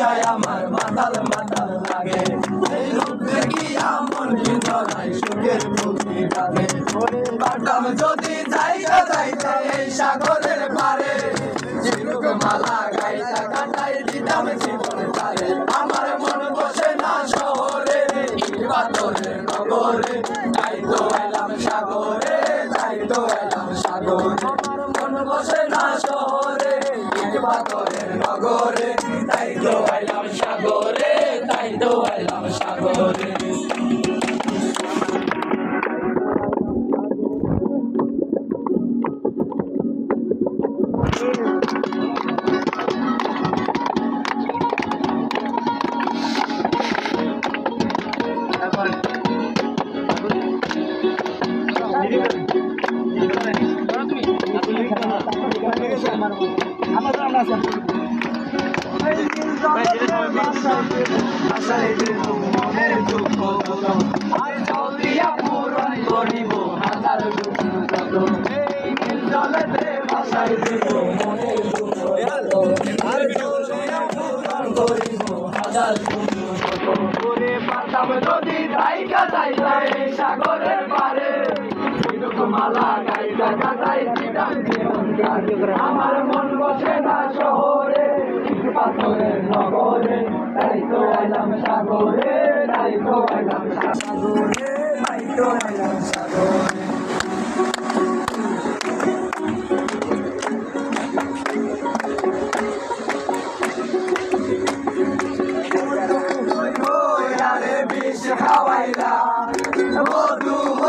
আইসায় আমার, মাতাল মাতাল লাগে। এই রূপ দেখিয়া মন বিন্দনাই সুখের মুক্তি ডাকে পাঠাম যদি জায়গা যাইতে এই সাগরের পারে ঝিনুক মালা গাইতা কাটাই দিতাম জীবন তারে আমার মন বসে না শহরে পাথরের নগরে। তাই তো এলাম সাগরে তাই তো এলাম সাগরে। মন বসে না শহরে পাথরের নগরে। তাই তো এলাম সাগরে তাই তো এলাম সাগরে। আশায় দিব মনের দুঃখ আর জল দিয়া পূরণ করিব হাজার দুঃখ নীল জলেতে আমার পাথরের নগরে তাই তো এলাম সাগরে তাই তো এলাম সাগরে তাই তো এলাম সাগরে খাওয়াইলা মধু